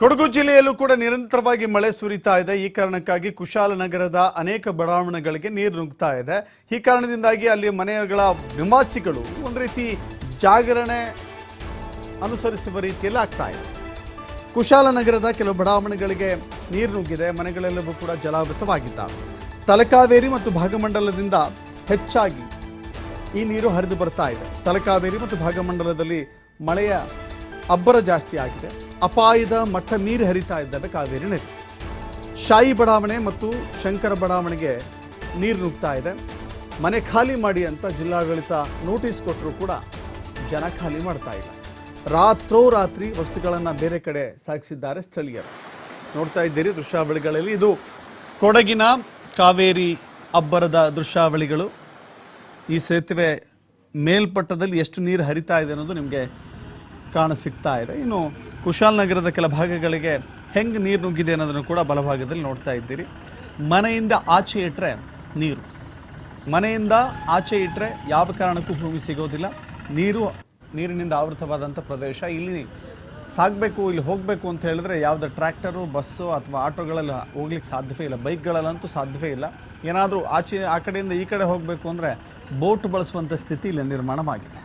ಕೊಡಗು ಜಿಲ್ಲೆಯಲ್ಲೂ ಕೂಡ ನಿರಂತರವಾಗಿ ಮಳೆ ಸುರಿತಾ ಇದೆ. ಈ ಕಾರಣಕ್ಕಾಗಿ ಕುಶಾಲನಗರದ ಅನೇಕ ಬಡಾವಣೆಗಳಿಗೆ ನೀರು ನುಗ್ತಾ ಇದೆ. ಈ ಕಾರಣದಿಂದಾಗಿ ಅಲ್ಲಿ ಮನೆಗಳ ನಿವಾಸಿಗಳು ಒಂದು ರೀತಿ ಜಾಗರಣೆ ಅನುಸರಿಸುವ ರೀತಿಯಲ್ಲಿ ಆಗ್ತಾ ಇದೆ. ಕುಶಾಲನಗರದ ಕೆಲವು ಬಡಾವಣೆಗಳಿಗೆ ನೀರು ನುಗ್ಗಿದೆ. ಮನೆಗಳೆಲ್ಲವೂ ಕೂಡ ಜಲಾವೃತವಾಗಿದ್ದಾವೆ. ತಲಕಾವೇರಿ ಮತ್ತು ಭಾಗಮಂಡಲದಿಂದ ಹೆಚ್ಚಾಗಿ ಈ ನೀರು ಹರಿದು ಬರ್ತಾ ಇದೆ. ತಲಕಾವೇರಿ ಮತ್ತು ಭಾಗಮಂಡಲದಲ್ಲಿ ಮಳೆಯ ಅಬ್ಬರ ಜಾಸ್ತಿ ಆಗಿದೆ. ಅಪಾಯದ ಮಟ್ಟ ಮೀರಿ ಹರಿತಾ ಇದ್ದಾವೆ ಕಾವೇರಿ ನದಿ. ಶಾಯಿ ಬಡಾವಣೆ ಮತ್ತು ಶಂಕರ ಬಡಾವಣೆಗೆ ನೀರು ನುಗ್ತಾ ಇದೆ. ಮನೆ ಖಾಲಿ ಮಾಡಿ ಅಂತ ಜಿಲ್ಲಾಡಳಿತ ನೋಟಿಸ್ ಕೊಟ್ಟರೂ ಕೂಡ ಜನ ಖಾಲಿ ಮಾಡ್ತಾ ಇಲ್ಲ. ರಾತ್ರೋರಾತ್ರಿ ವಸ್ತುಗಳನ್ನು ಬೇರೆ ಕಡೆ ಸಾಗಿಸಿದ್ದಾರೆ ಸ್ಥಳೀಯರು. ನೋಡ್ತಾ ಇದ್ದೀರಿ ದೃಶ್ಯಾವಳಿಗಳಲ್ಲಿ ಇದು ಕೊಡಗಿನ ಕಾವೇರಿ ಅಬ್ಬರದ ದೃಶ್ಯಾವಳಿಗಳು. ಈ ಸೇತುವೆ ಮೇಲ್ಪಟ್ಟದಲ್ಲಿ ಎಷ್ಟು ನೀರು ಹರಿತಾ ಇದೆ ಅನ್ನೋದು ನಿಮಗೆ ಕಾಣ ಸಿಗ್ತಾ ಇದೆ. ಇನ್ನು ಕುಶಾಲನಗರದ ಕೆಲ ಭಾಗಗಳಿಗೆ ಹೆಂಗೆ ನೀರು ನುಗ್ಗಿದೆ ಅನ್ನೋದನ್ನು ಕೂಡ ಬಲಭಾಗದಲ್ಲಿ ನೋಡ್ತಾ ಇದ್ದೀರಿ. ಮನೆಯಿಂದ ಆಚೆ ಇಟ್ಟರೆ ನೀರು. ಮನೆಯಿಂದ ಆಚೆ ಇಟ್ಟರೆ ಯಾವ ಕಾರಣಕ್ಕೂ ಭೂಮಿ ಸಿಗೋದಿಲ್ಲ. ನೀರು ನೀರಿನಿಂದ ಆವೃತವಾದಂಥ ಪ್ರದೇಶ. ಇಲ್ಲಿ ಸಾಗಬೇಕು, ಇಲ್ಲಿ ಹೋಗಬೇಕು ಅಂತ ಹೇಳಿದ್ರೆ ಯಾವುದೇ ಟ್ರ್ಯಾಕ್ಟರು, ಬಸ್ಸು ಅಥವಾ ಆಟೋಗಳಲ್ಲಿ ಹೋಗ್ಲಿಕ್ಕೆ ಸಾಧ್ಯವೇ ಇಲ್ಲ. ಬೈಕ್ಗಳಲ್ಲಂತೂ ಸಾಧ್ಯವೇ ಇಲ್ಲ. ಏನಾದರೂ ಆಚೆ, ಆ ಕಡೆಯಿಂದ ಈ ಕಡೆ ಹೋಗಬೇಕು ಅಂದರೆ ಬೋಟ್ ಬಳಸುವಂಥ ಸ್ಥಿತಿ ಇಲ್ಲಿ ನಿರ್ಮಾಣವಾಗಿದೆ.